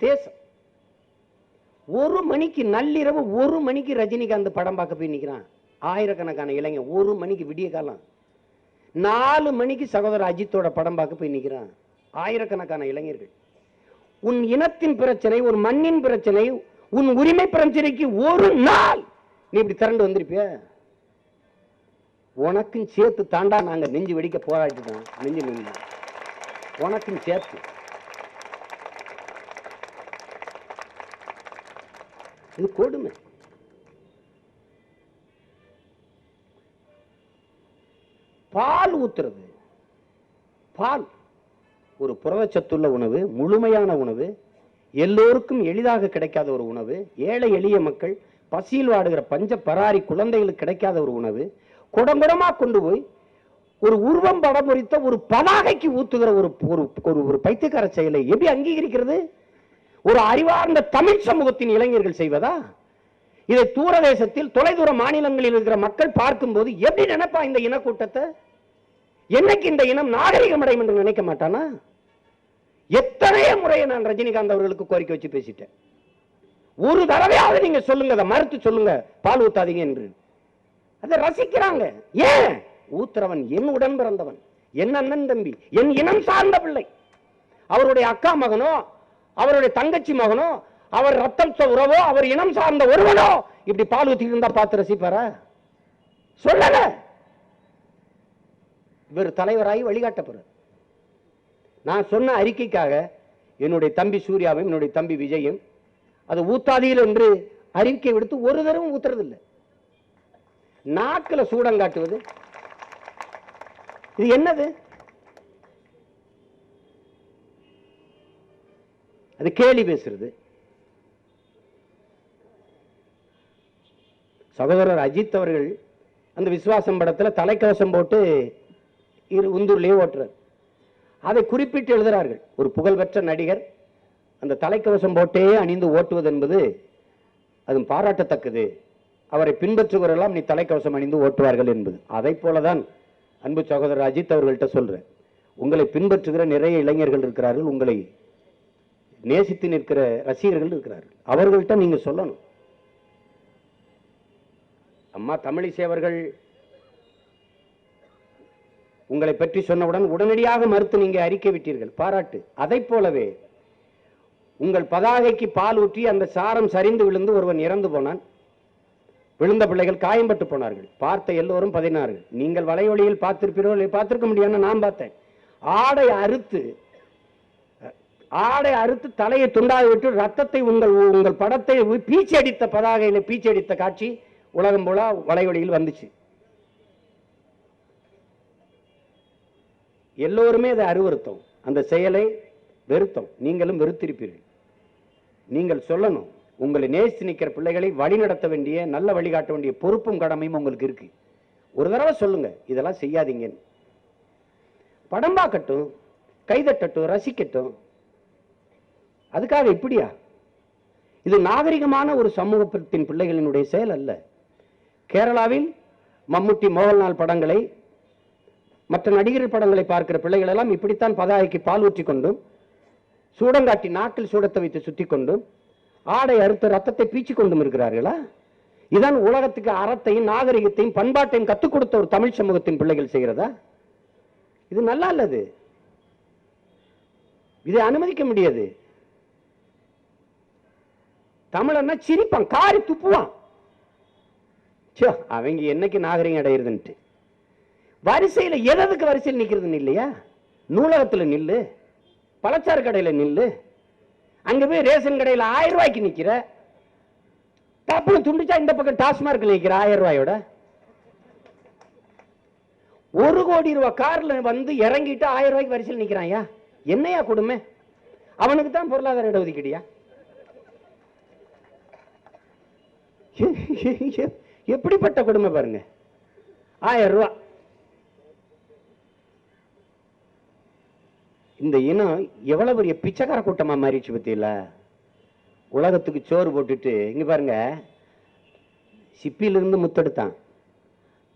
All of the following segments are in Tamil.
தேசம். ஒரு மணிக்கு நள்ளிரவு ஒரு மணிக்கு ரஜினிகாந்த் படம் பார்க்க போய் நிற்கிறான் ஆயிரக்கணக்கான இளைஞன். ஒரு மணிக்கு விடிய காலம். நாலு மணிக்கு சகோதரர் அஜித்தோட படம் பார்க்க போய் நிற்கிறான் ஆயிரக்கணக்கான இளைஞர்கள். உன் இனத்தின் பிரச்சனை ஒரு மண்ணின் பிரச்சனை உன் உரிமை பிரச்சனைக்கு ஒரு நாள் நீ இப்படி திரண்டு வந்திருப்பிய? உனக்கும் சேர்த்து தாண்டா நாங்க நெஞ்சு வெடிக்க போராடிட்டோம். நெஞ்சு நெஞ்சு. உனக்கும் சேர்த்து. இது கொடுமை. பால் ஊத்துறது. பால் ஒரு புரதச்சத்துள்ள உணவு முழுமையான உணவு எல்லோருக்கும் எளிதாக கிடைக்காத ஒரு உணவு ஏழை எளிய மக்கள் பசியில் வாடுகிற பஞ்ச பராரி குழந்தைகளுக்கு கிடைக்காத ஒரு உணவு குடங்குடமா கொண்டு போய் ஒரு உருவம் படம் பொறித்த ஒரு பதாகைக்கு ஊத்துகிற ஒரு ஒரு ஒரு- ஒரு பைத்தியக்கார செயலை எப்படி அங்கீகரிக்கிறது? ஒரு அறிவார்ந்த தமிழ் சமூகத்தின் இளைஞர்கள் செய்வதா? இதை தூரதேசத்தில் தொலைதூர மாநிலங்களில் இருக்கிற மக்கள் பார்க்கும்போது எப்படி நினைப்பா இந்த இனக்கூட்டத்தை? என்னைக்கு இந்த இனம் நாகரிகம் அடையும் என்று நினைக்க மாட்டானா? எத்தனைய முறையை நான் ரஜினிகாந்த் அவர்களுக்கு கோரிக்கை வச்சு பேசிட்டேன். ஒரு தடவையாவது நீங்க சொல்லுங்க அதை மறுத்து சொல்லுங்க பால் ஊத்தாதீங்க என்று. அதை ரசிக்கிறாங்க. ஏன்? ஊத்துறவன் என் உடன் பிறந்தவன் என் அண்ணன் தம்பி என் இனம் சார்ந்த பிள்ளை. அவருடைய அக்கா மகனோ அவருடைய தங்கச்சி மகனோ அவர் ரத்தம் உறவோ அவர் இனம் சார்ந்த ஒருவனோ இப்படி பால் ஊத்திட்டு இருந்தா பார்த்து ரசிப்பார? சொல்லல. இவர் தலைவராகி வழிகாட்டப்படுற நான் சொன்ன அறிக்கைக்காக என்னுடைய தம்பி சூர்யாவும் என்னுடைய தம்பி விஜயும் அது ஊத்தாதீர்கள் என்று அறிக்கை விடுத்து ஒரு தடவை ஊத்துறதில்லை. நாக்கில் சூடம் காட்டுவது. இது என்னது? அது கேலி பேசுறது. சகோதரர் அஜித் அவர்கள் அந்த விசுவாசம் படத்தில் தலைக்கவசம் போட்டு இரு உந்தூர்லேயே ஓட்டுறார். அதை குறிப்பிட்டு எழுதுகிறார்கள் ஒரு புகழ்பெற்ற நடிகர் அந்த தலைக்கவசம் போட்டே அணிந்து ஓட்டுவது என்பது அது பாராட்டத்தக்கது. அவரை பின்பற்றுகிறவரெல்லாம் நீ தலைக்கவசம் அணிந்து ஓட்டுவார்கள் என்பது. அதை போலதான் அன்பு சகோதரர் அஜித் அவர்கள்ட்ட சொல்கிறேன் உங்களை பின்பற்றுகிற நிறைய இளைஞர்கள் இருக்கிறார்கள். உங்களை நேசித்து நிற்கிற ரசிகர்கள் இருக்கிறார்கள். அவர்கள்ட்ட நீங்க சொல்லணும். அம்மா தமிழிசை அவர்கள் உங்களை பற்றி சொன்னவுடன் உடனடியாக மறுத்து நீங்க அறிக்கை விட்டீர்கள். பாராட்டு. அதை போலவே உங்கள் பதாகைக்கு பால் ஊற்றி அந்த சாரம் சரிந்து விழுந்து ஒருவன் இறந்து போனான். விழுந்த பிள்ளைகள் காயம்பட்டு போனார்கள். பார்த்த எல்லோரும் பதினாறு நீங்கள் வலையொலியில் பார்த்திருப்பீர்கள் பார்த்திருக்க முடியாதுன்னு நான் பார்த்தேன். ஆடை அறுத்து ஆடை அறுத்து தலையை துண்டாக விட்டு ரத்தத்தை உங்கள் உங்கள் படத்தை பீச்சி அடித்த பதாகையில பீச்சி அடித்த காட்சி உலகம் போல வளைவடியில் வந்துச்சு. எல்லோருமே அதை அருவருத்தம் அந்த செயலை வெறுத்தோம். நீங்களும் வெறுத்திருப்பீர்கள். நீங்கள் சொல்லணும் உங்களை நேசித்து நிற்கிற பிள்ளைகளை வழி நடத்த வேண்டிய நல்ல வழிகாட்ட வேண்டிய பொறுப்பும் கடமையும் உங்களுக்கு இருக்கு. ஒரு தடவை சொல்லுங்க இதெல்லாம் செய்யாதீங்கன்னு. படம் பார்க்கட்டும் கைதட்டட்டும் ரசிக்கட்டும் அதுக்காக இப்படியா இது நாகரிகமான ஒரு சமூகத்தின் பிள்ளைகளினுடைய செயல் அல்ல. கேரளாவில் மம்முட்டி மோகன்லால் படங்களை மற்ற நடிகர் படங்களை பார்க்கிற பிள்ளைகள் எல்லாம் இப்படித்தான் பதாகைக்கு பால் ஊற்றி கொண்டும் சூடங்காட்டி நாக்கில் சூடத்தை வைத்து சுற்றி கொண்டும் ஆடை அறுத்து ரத்தத்தை பீச்சி கொண்டும் இருக்கிறார்களா? இதான் உலகத்துக்கு அறத்தையும் நாகரிகத்தையும் பண்பாட்டையும் கற்றுக் கொடுத்த ஒரு தமிழ் சமூகத்தின் பிள்ளைகள் செய்கிறதா? இது நல்லா அல்லது இதை அனுமதிக்க முடியாது. தமிழன்னா சிரிப்பான் காரி துப்புவான். ச்சே, அவங்க என்னைக்கு நாகரிகம் அடையிறதுன்ட்டு. வரிசையில் எதற்கு வரிசையில் நிற்கிறதுன்னு இல்லையா? நூலகத்தில் நில்லு பழச்சாறு கடையில் நில்லு அங்கே போய் ரேஷன் கடையில் ஆயிரம் ரூபாய்க்கு நிற்கிற டப்புனு துண்டிச்சா இந்த பக்கம் டாஸ்மார்க் நிற்கிற ஆயிரம் ரூபாயோட. ஒரு கோடி ரூபாய் காரில் வந்து இறங்கிட்டு ஆயிரம் ரூபாய்க்கு வரிசையில் நிற்கிறாயா என்னையா கொடுமை? அவனுக்கு தான் பொருளாதார இடஒதுக்கீடியா எப்படிப்பட்ட கொடுமை பாருங்க. ஆயிரம் ரூபா. இந்த இனம் எவ்வளவு பெரிய பிச்சைக்கார கூட்டமா மாறிடுச்சு பத்தியில? உலகத்துக்கு சோறு போட்டுட்டு இங்க பாருங்க. சிப்பியிலிருந்து முத்தெடுத்தான்.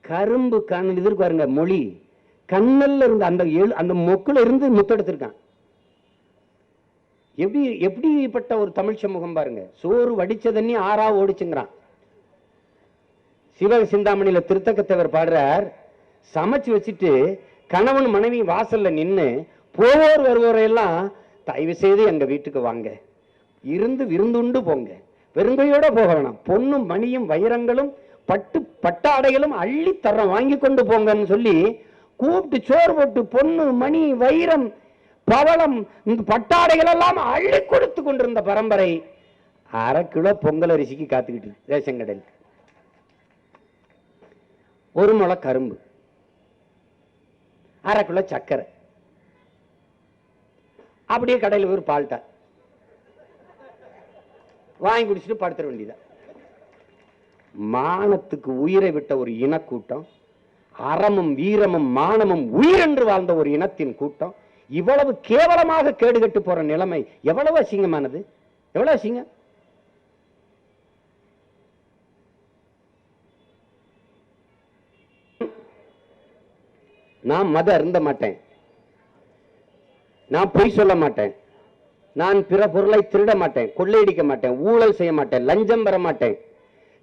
கரும்பு கண்ணல் இது பாருங்க மொழி. கண்ணல்ல இருந்து அந்த எழு அந்த மொக்குல இருந்து முத்தெடுத்திருக்கான். எப்படி எப்படிப்பட்ட ஒரு தமிழ் சமூகம் பாருங்க. சோறு வடிச்ச தண்ணி ஆறா ஓடிச்சுங்கிறான். சிவக சிந்தாமணியில திருத்தக்கத்தவர் பாடுறார். சமைச்சு வச்சுட்டு கணவன் மனைவி வாசல்ல நின்று போவோர் வருவோரையெல்லாம் தயவு செய்து எங்க வீட்டுக்கு வாங்க. இருந்து விருந்துண்டு போங்க. வெறுங்கையோட போக வேணாம். பொண்ணும் மணியும் வைரங்களும் பட்டு பட்டாடைகளும் அள்ளி தர்றோம் வாங்கி கொண்டு போங்கன்னு சொல்லி கூப்பிட்டு சோறு போட்டு பொண்ணு மணி வைரம் பவளம் இந்த பட்டாடைகள் எல்லாம் அள்ளி கொடுத்து கொண்டிருந்த பரம்பரை. அரை கிலோ பொங்கல் அரிசிக்கு காத்துக்கிட்டு ரேஷன் கடையில். ஒரு முளை கரும்பு அரை கிலோ சர்க்கரை அப்படியே கடையில் ஒரு பால்ட்டா வாங்கி குடிச்சிட்டு படுத்துற வேண்டியதான் மானத்துக்கு உயிரை விட்ட ஒரு இனக்கூட்டம் அறமும் வீரமும் மானமும் உயிரென்று வாழ்ந்த ஒரு இனத்தின் கூட்டம் இவ்வளவு கேவலமாக கேடுகட்டு போற நிலைமை எவ்வளவு அசிங்கமானது? எவ்வளவு அசிங்கம்? நான் மத அருந்த மாட்டேன். நான் பொய் சொல்ல மாட்டேன். நான் பிற பொருளை திருட மாட்டேன். கொள்ளையடிக்க மாட்டேன். ஊழல் செய்ய மாட்டேன். லஞ்சம் பெற மாட்டேன்.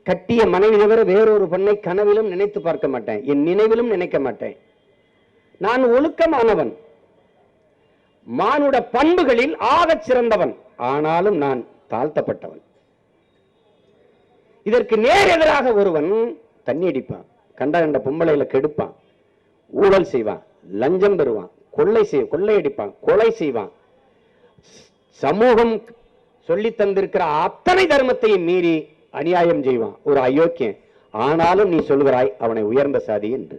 கட்டிய மனைவி தவிர வேறொரு பெண்ணை கனவிலும் நினைத்து பார்க்க மாட்டேன். என் நினைவிலும் நினைக்க மாட்டேன். நான் ஒழுக்கமானவன். மானுட பண்புகளில் ஆகச் சிறந்தவன். ஆனாலும் நான் தாழ்த்தப்பட்டவன். இதற்கு நேர் எதிராக ஒருவன் தண்ணி அடிப்பான். கண்ட கண்ட பொம்பளையில கெடுப்பான். ஊழல் செய்வான் லஞ்சம் பெறுவான் கொள்ளை செய் கொள்ளையடிப்பான் கொலை செய்வான். சமூகம் சொல்லி தந்திருக்கிற அத்தனை தர்மத்தையும் மீறி அநியாயம் செய்வான். ஒரு அயோக்கியன். ஆனாலும் நீ சொல்கிறாய் அவனை உயர்ந்த சாதி என்று.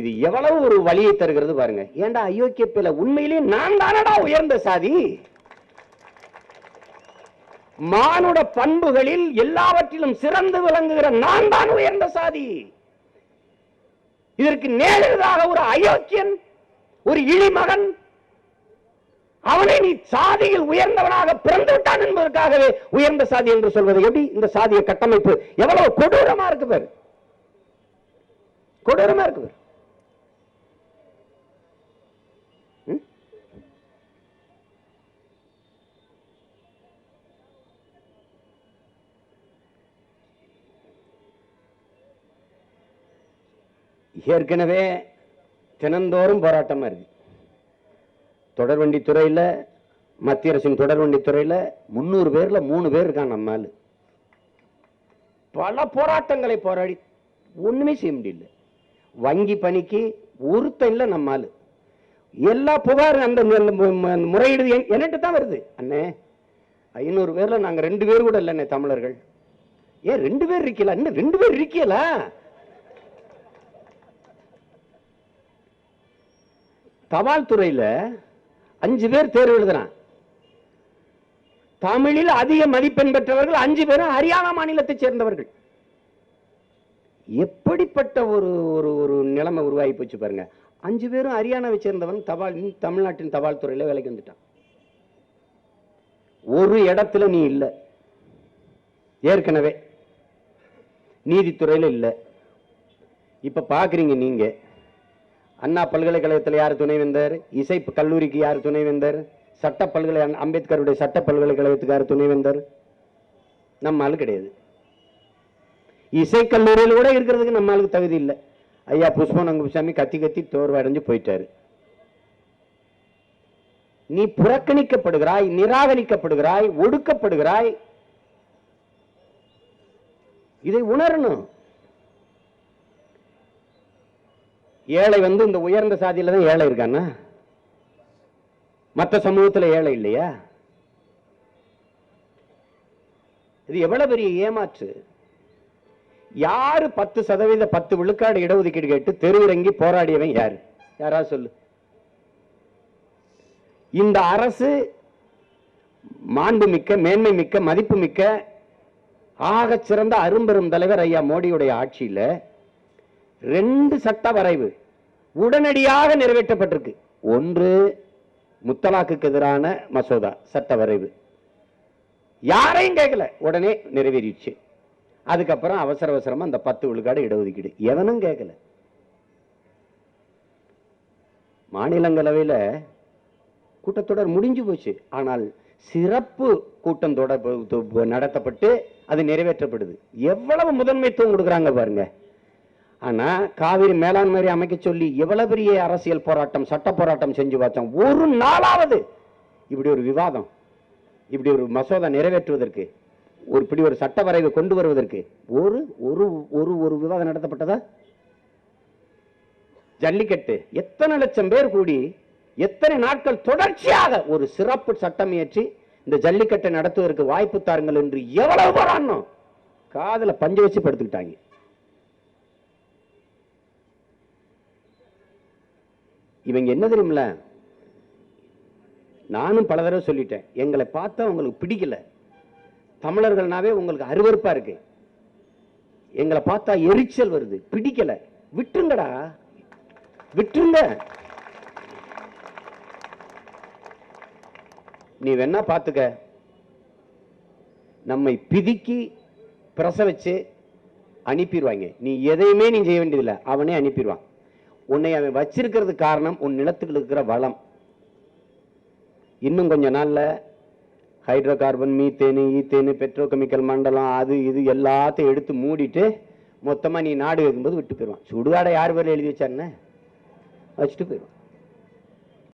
இது எவ்வளவு ஒரு வழியை தருகிறது பாருங்க. ஏன்டா அயோக்கிய பில உண்மையிலேயே நான் தானடா உயர்ந்த சாதி? மானுட பண்புகளில் எல்லாவற்றிலும் சிறந்து விளங்குகிற நான் தான் உயர்ந்த சாதி. இதற்கு நேரெதிராக ஒரு அயோக்கியன் ஒரு இழிமகன் அவனை நீ சாதியில் உயர்ந்தவனாக பிறந்து விட்டான் என்பதற்காகவே உயர்ந்த சாதி என்று சொல்வது எப்படி? இந்த சாதிய கட்டமைப்பு எவ்வளவு கொடூரமா இருக்கு பாரு. கொடூரமா இருக்கு பாரு. ஏற்கனவே தினந்தோறும் போராட்டமா இருக்கு. தொடர்வண்டி துறையில மத்திய அரசின் தொடர்வண்டி துறையில் முன்னூறு பேர்ல மூணு பேர் இருக்கான் நம்ம ஆள். பல போராட்டங்களை போராடி ஒண்ணுமே செய்ய முடியல. வங்கி பணிக்கு ஒருத்தன் இல்லை நம்ம ஆள். எல்லா புகார் அந்த முறையீடு என்கிட்ட தான் வருது. அண்ணே ஐநூறு பேர்ல நாங்க ரெண்டு பேர் கூட இல்லைண்ணே தமிழர்கள். ஏன் ரெண்டு பேர் இருக்கல இன்னும் ரெண்டு பேர் இருக்கல தபால் துறையில் அஞ்சு பேர் தேர்வு எழுதுறான். தமிழில் அதிக மதிப்பெண் பெற்றவர்கள் அஞ்சு பேரும் ஹரியானா மாநிலத்தைச் சேர்ந்தவர்கள். எப்படிப்பட்ட ஒரு ஒரு ஒரு நிலைமை உருவாகி போச்சு பாருங்க. அஞ்சு பேரும் ஹரியானாவை சேர்ந்தவன் தபால் தமிழ்நாட்டின் தபால் துறையில் வேலைக்கு வந்துட்டான். ஒரு இடத்துல நீ இல்லை. ஏற்கனவே. நீதித்துறையில் இல்லை. இப்போ பார்க்குறீங்க நீங்கள் அண்ணா பல்கலைக்கழகத்தில் யார் துணைவேந்தர் இசை கல்லூரிக்கு யார் துணைவேந்தர் சட்ட பல்கலை அம்பேத்கருடைய சட்ட பல்கலைக்கழகத்துக்கு யார் துணை வந்தார்? நம்ம ஆளு கிடையாது. இசைக்கல்லூரியில் கூட இருக்கிறதுக்கு நம்ம ஆளுக்கு தகுதி இல்லை. ஐயா புஷ்பநங்குசாமி கத்தி கத்தி தோர்வடைஞ்சு போயிட்டாரு. நீ புறக்கணிக்கப்படுகிறாய் நிராகரிக்கப்படுகிறாய் ஒடுக்கப்படுகிறாய். இதை உணரணும். ஏழை வந்து இந்த உயர்ந்த சாதியில தான் ஏழை இருக்கானா மற்ற சமூகத்துல ஏழை இல்லையா? இது எவ்வளவு பெரிய ஏமாற்று? யாரு பத்து சதவீத பத்து விழுக்காடு இடஒதுக்கீடு கேட்டு தெருவிறங்கி போராடியவன் யாரு? யாராவது சொல்லு. இந்த அரசு மாண்புமிக்க மேன்மை மிக்க மதிப்பு மிக்க ஆக சிறந்த அரும்பெரும் தலைவர் ஐயா மோடியுடைய ஆட்சியில ரெண்டு சட்ட வரைவு உடனடியாக நிறைவேற்றப்பட்டிருக்கு. ஒன்று முத்தலாக்குக்கு எதிரான மசோதா சட்ட வரைவு. யாரையும் கேட்கல. உடனே நிறைவேறிடுச்சு. அதுக்கப்புறம் அவசர அவசரமா அந்த பத்து விழுக்காடு இடஒதுக்கீடு. எவனும் கேட்கல. மாநிலங்களவையில கூட்டத்தொடர் முடிஞ்சு போச்சு. ஆனால் சிறப்பு கூட்டம் தொட நடத்தப்பட்டு அது நிறைவேற்றப்படுது. எவ்வளவு முதன்மைத்துவம் கொடுக்குறாங்க பாருங்க. ஆனா காவிரி மேலாண்மை அமைக்க சொல்லி எவ்வளவு பெரிய அரசியல் போராட்டம் சட்ட போராட்டம் செஞ்சு பார்த்தோம் ஒரு நாளாவது இப்படி ஒரு விவாதம் இப்படி ஒரு மசோதா நிறைவேற்றுவதற்கு ஒரு இப்படி ஒரு சட்ட வரைவை கொண்டு வருவதற்கு ஒரு ஒரு ஒரு ஒரு விவாதம் நடத்தப்பட்டதா? ஜல்லிக்கட்டு. எத்தனை லட்சம் பேர் கூடி எத்தனை நாட்கள் தொடர்ச்சியாக ஒரு சிறப்பு சட்டம் இயற்றி இந்த ஜல்லிக்கட்டை நடத்துவதற்கு வாய்ப்பு தாருங்கள் என்று எவ்வளவு போராடணும் காதல பஞ்சு வச்சு படுத்துக்கிட்டாங்க. இவங்க என்ன தெரியுமில நானும் பல தடவை சொல்லிட்டேன் எங்களை பார்த்தா உங்களுக்கு பிடிக்கல. தமிழர்கள்னாவே உங்களுக்கு அருவருப்பா இருக்கு. எங்களை பார்த்தா எரிச்சல் வருது பிடிக்கல. விட்டுருங்கடா. விட்டுருங்க. நீ வேணா பார்த்துக்க. நம்மை பிதுக்கி பிரசவிச்சு அனுப்பிடுவாங்க நீ எதையுமே நீ செய்ய வேண்டியதில்லை. அவனே அனுப்பிடுவான் உன்னை அவன் வச்சிருக்கிறது காரணம் உன் நிலத்துக்கு இருக்கிற வளம். இன்னும் கொஞ்ச நாளில் hydrocarbon methane ethane petrochemical மண்டலம் அது இது எல்லாத்தையும் எடுத்து மூடிட்டு மொத்தமாக நீ நாடு வைக்கும்போது விட்டு போயிடுவான். சுடுகாடை யார் பேர்ல எழுதி வச்சாருன்னு? வச்சுட்டு போயிடுவான்.